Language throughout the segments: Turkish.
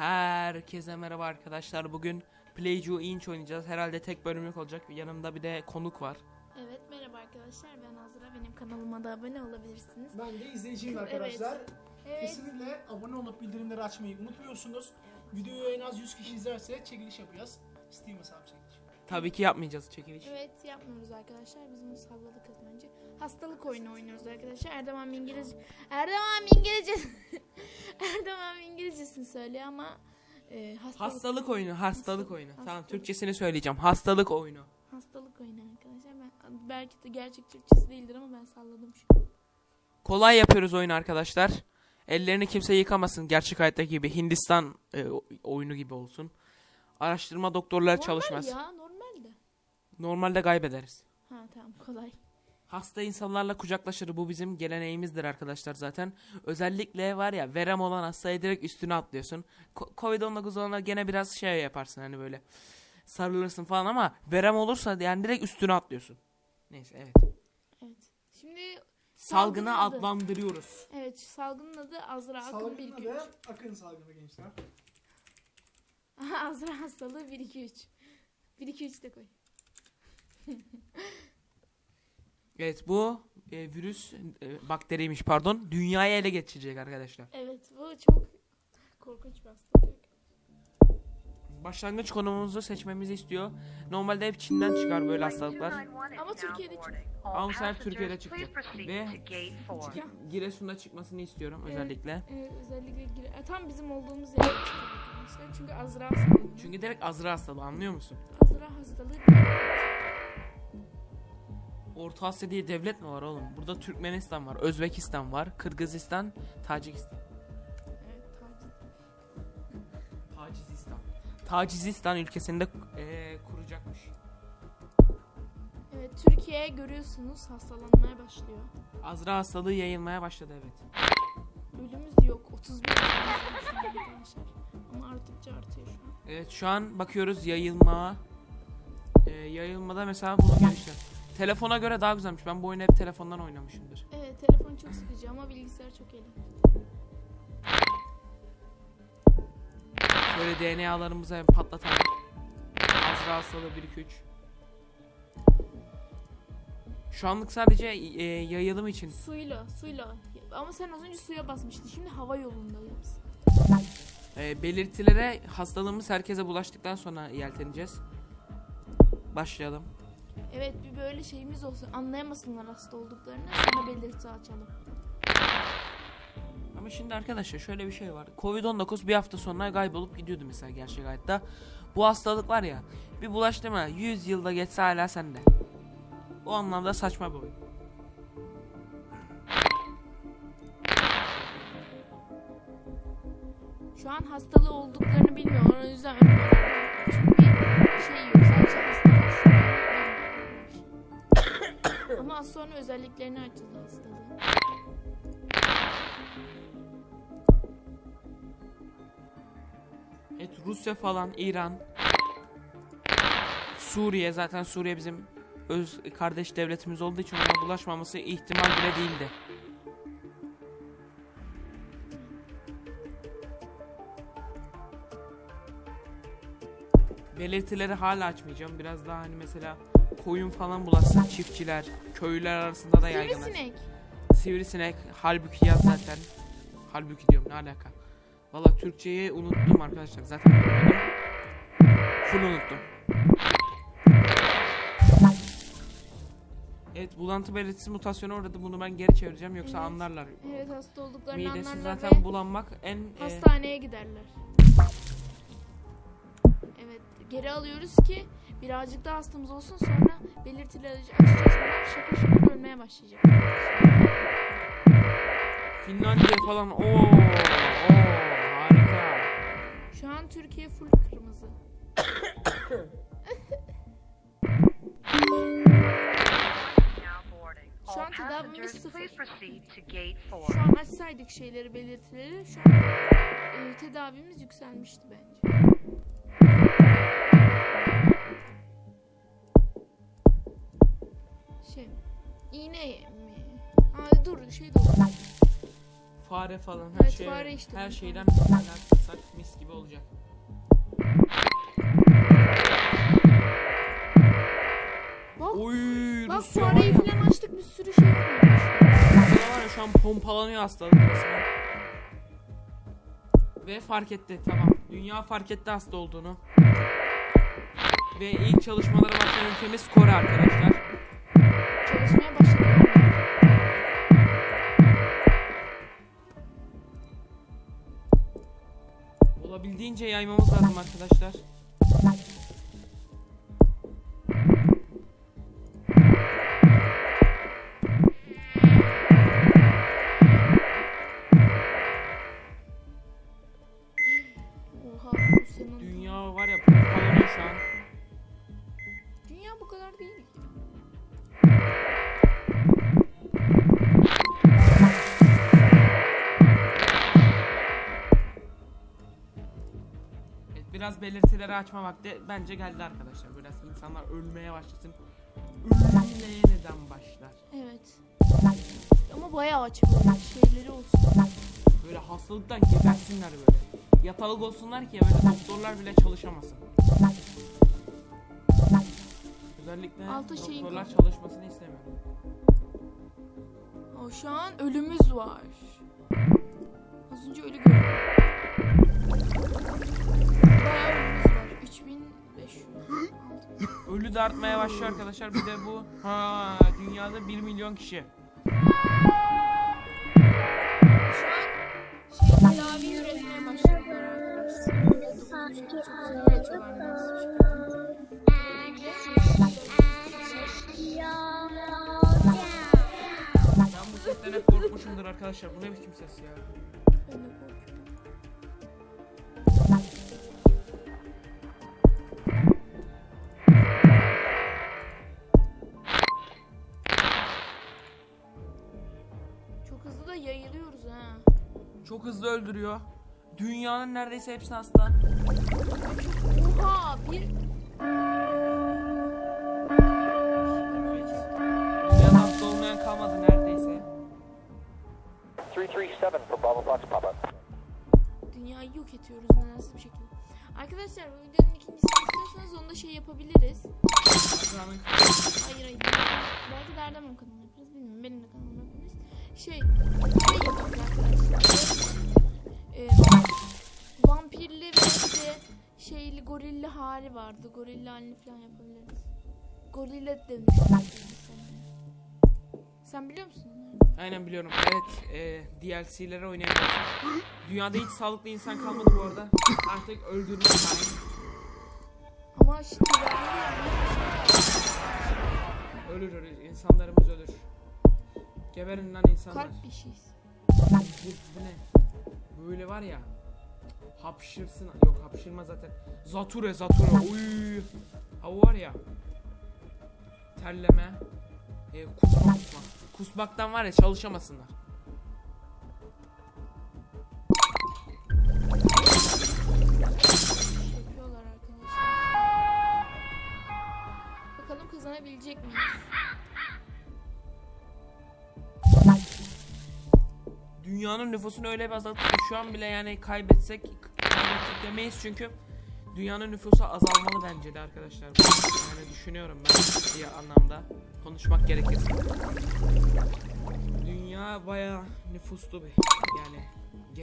Herkese merhaba arkadaşlar. Bugün Playju Inch oynayacağız. Herhalde tek bölümlük olacak. Yanımda bir de konuk var. Evet merhaba arkadaşlar ben Azra benim kanalıma da abone olabilirsiniz. Ben de izleyiciyim Evet. arkadaşlar. Evet. Kesinlikle abone olup bildirimleri açmayı unutmuyorsunuz. Videoyu en az 100 kişi izlerse çekiliş yapacağız. Steam hesabı çekiliş. Tabii ki yapmayacağız çekiliş. Evet yapmıyoruz arkadaşlar biz bunu salladık az önce. Hastalık oyunu oynuyoruz arkadaşlar. Erdem abi İngilizce Erdem abi İngilizce Erdem abi İngilizcesini söylüyor ama e, hastalık, Hastalık oyunu, hastalık oyunu. Tamam Hastalık. Türkçesini söyleyeceğim. Hastalık oyunu. hastalık oyunu arkadaşlar. Ben belki de gerçek Türkçesi değildir ama ben salladım şu an. Kolay yapıyoruz oyunu arkadaşlar. Ellerini kimse yıkamasın. Gerçek hayatta gibi Hindistan e, oyunu gibi olsun. Araştırma doktorları Normal çalışmaz. ya normal. Normalde kaybederiz. Ha tamam kolay. Hasta insanlarla kucaklaşır. Bu bizim geleneğimizdir arkadaşlar zaten. Özellikle var ya verem olan hastaya direkt üstüne atlıyorsun. Ko- Covid-19 olana gene biraz şey yaparsın hani böyle. Sarılırsın falan ama verem olursa yani direkt üstüne atlıyorsun. Neyse evet. Evet. Şimdi Salgını Salgın adı. adlandırıyoruz. evet salgının adı Azra Akın Salgının 1 2 3. adı Akın salgını gençler. Azra hastalığı 1 2 3. 1 2 3 de koy. Evet bu e, virüs e, bakteriymiş pardon. Dünyayı ele geçirecek arkadaşlar. Evet bu çok korkunç bir hastalık. Başlangıç konumumuzu seçmemizi istiyor. Normalde hep Çin'den çıkar böyle hastalıklar. Ama Türkiye'de çık. Ama bu sefer Türkiye'de çıkacak. Ve Ya. Giresun'da çıkmasını istiyorum Evet. özellikle. Evet özellikle gire- e, tam bizim olduğumuz yerde çıkıyor arkadaşlar. Çünkü Azra hastalığı. Çünkü direkt azra hastalığı anlıyor musun? Azra hastalığı. Orta Asya diye devlet mi var oğlum? Burada Türkmenistan var, Özbekistan var, Kırgızistan, Tacikistan. Evet taciz. Tacizistan. Tacizistan ülkesinde eee, kuracakmış. Evet Türkiye görüyorsunuz hastalanmaya başlıyor. Azra hastalığı yayılmaya başladı evet. Ölümümüz yok. 31 ölümümüz var şu an arkadaşlar. Ama arttıkça artıyor şu an. Evet şu an bakıyoruz yayılma. Eee, yayılmada mesela bunu geliştir. Telefona göre daha güzelmiş. Ben bu oyunu hep telefondan oynamışımdır. Evet telefon çok sıkıcı ama bilgisayar çok eğlenceli. Şöyle DNA'larımızı patlatalım. Azra hastalığı 1 2 3. Şu anlık sadece eee, yayılım için Suyla, suyla. Ama sen az önce suya basmıştın. Şimdi hava yolundayız. Ee, belirtilere hastalığımız herkese bulaştıktan sonra yelteneceğiz. Başlayalım. Evet bir böyle şeyimiz olsun. Anlayamasınlar hasta olduklarını. Sonra belirti açalım. Ama şimdi arkadaşlar şöyle bir şey var. Covid-19 bir hafta sonra kaybolup gidiyordu mesela gerçek hayatta. Bu hastalık var ya bir bulaştı mı 100 yılda geçse hala sende. O anlamda saçma bir oyun. Şu an hastalığı olduklarını bilmiyorlar. O yüzden ölmüyorlar. Çünkü bir şey yok. Ama az sonra özelliklerini açacağız hastalığın. Evet Rusya falan İran Suriye zaten Suriye bizim öz kardeş devletimiz olduğu için ona bulaşmaması ihtimal bile değildi. Belirtileri hala açmayacağım. Biraz daha hani mesela koyun falan bulaşsın çiftçiler, köylüler arasında da yaygınlaşsın. Sivrisinek. Sivrisinek halbuki yaz zaten. Halbuki diyorum ne alaka. Valla Türkçeyi unuttum arkadaşlar. Zaten unuttum. Full unuttum. Evet bulantı belirtisi mutasyona uğradı. Bunu ben geri çevireceğim yoksa Evet. anlarlar. Evet hasta olduklarını Midesi anlarlar zaten ve bulanmak en e, hastaneye giderler. Evet geri alıyoruz ki birazcık daha hastamız olsun sonra belirtileri açacağız şakır şakır ölmeye başlayacak. Finlandiya falan. Oo harika. Şu an Türkiye full kırmızı. Şu an tedavimiz sıfır. Şu an açsaydık şeyleri belirtileri şu an e, tedavimiz yükselmişti bence. İğne mi? Aa, dur şey dur. Fare falan her evet, şey. Fare işte her şeyden bir şeyler tutsak mis gibi olacak. Bak, Oy, bak Rusya fareyi falan açtık bir sürü şey yapıyoruz. Var ya şu an pompalanıyor hastalık resmen. Ve fark etti tamam. Dünya fark etti hasta olduğunu. Ve ilk çalışmalara başlayan ülkemiz Kore arkadaşlar. Çalışma Olabildiğince yaymamız lazım arkadaşlar. Biraz belirtileri açma vakti bence geldi arkadaşlar. Biraz insanlar ölmeye başlasın. Ölmeye neden başlar? Evet. Ama bayağı aç böyle şeyleri olsun. Böyle hastalıktan gebersinler böyle. Yatalık olsunlar ki böyle doktorlar bile çalışamasın. Özellikle Altı şeyin doktorlar kaldı. çalışmasını istemiyorum. O şu an ölümüz var. Az önce ölü gördüm. Bayağı ölümüz var. 3500. Ölü de başlıyor arkadaşlar. Bir de bu ha dünyada 1 milyon kişi. Şu an şey üretmeye başladılar arkadaşlar. Ben bu sesten hep korkmuşumdur arkadaşlar. Bu ne biçim ses ya? Çok hızlı öldürüyor. Dünyanın neredeyse hepsi hasta. Oha bir Dünyada hasta olmayan kalmadı neredeyse. 337 for Bravo Fox Papa. dünyayı yok ediyoruz nedense bir şekilde. Arkadaşlar bu videonun ikincisini istiyorsanız onu da şey yapabiliriz. Hayır hayır. Belki de Erdem'in kanalına yaparız. Bilmiyorum. Benim de kanalıma yaparız. Şey, şey yaparız gorilli hali vardı. Gorilli halini falan yapabiliriz. Gorille dönüştürürüz Sen biliyor musun? Aynen biliyorum. Evet, e, DLC'lere oynayabiliyorsun. Dünyada hiç sağlıklı insan kalmadı bu arada. Artık öldürme time. Ama işte Ölür ölür. İnsanlarımız ölür. Geberin lan insanlar. kalp bir şeyiz. Bu, bu ne? Böyle var ya. Hapşırsın. Yok hapşırma zaten. Zature zature. Uy. Ha var ya. Terleme. E, kusma kusma. Kusmaktan var ya çalışamasınlar. Bakalım kazanabilecek miyiz? Dünyanın nüfusunu öyle bir azalttık şu an bile yani kaybetsek kaybettik demeyiz çünkü dünyanın nüfusu azalmalı bence de arkadaşlar. Yani düşünüyorum ben bir anlamda konuşmak gerekirse. Dünya baya nüfuslu bir yani da.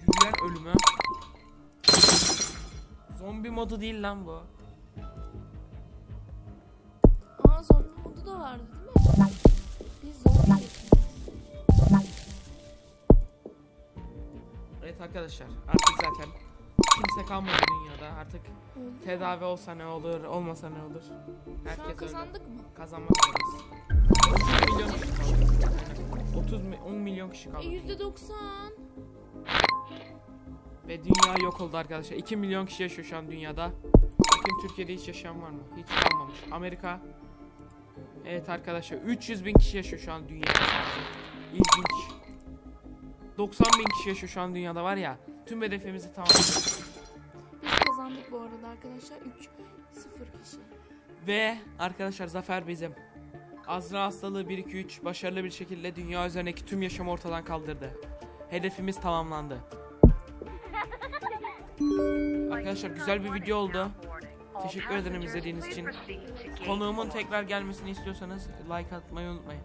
Yürüyen ölümü. Zombi modu değil lan bu. Vardı değil mi? Biz yapıyoruz. Evet arkadaşlar artık zaten kimse kalmadı dünyada artık Öldü. tedavi olsa ne olur olmasa ne olur herkes öldü. kazandık mı? Kazanmak zorundayız 30 milyon kişi kaldı Aynen. 30 mi- 10 milyon kişi E kaldı yüzde doksan. ve dünya yok oldu arkadaşlar 2 milyon kişi yaşıyor şu an dünyada Bakayım Türkiye'de hiç yaşayan var mı? Hiç kalmamış Amerika Evet arkadaşlar 300 bin kişi yaşıyor şu an dünyada. İlginç 90 bin kişi yaşıyor şu an dünyada var ya Tüm hedefimizi tamamladık Biz kazandık bu arada arkadaşlar. 3 0 kişi. Ve arkadaşlar zafer bizim. Azra hastalığı 1-2-3 başarılı bir şekilde dünya üzerindeki tüm yaşamı ortadan kaldırdı. Hedefimiz tamamlandı. Arkadaşlar güzel bir video oldu. Teşekkür ederim izlediğiniz için. Konuğumun tekrar gelmesini istiyorsanız like atmayı unutmayın.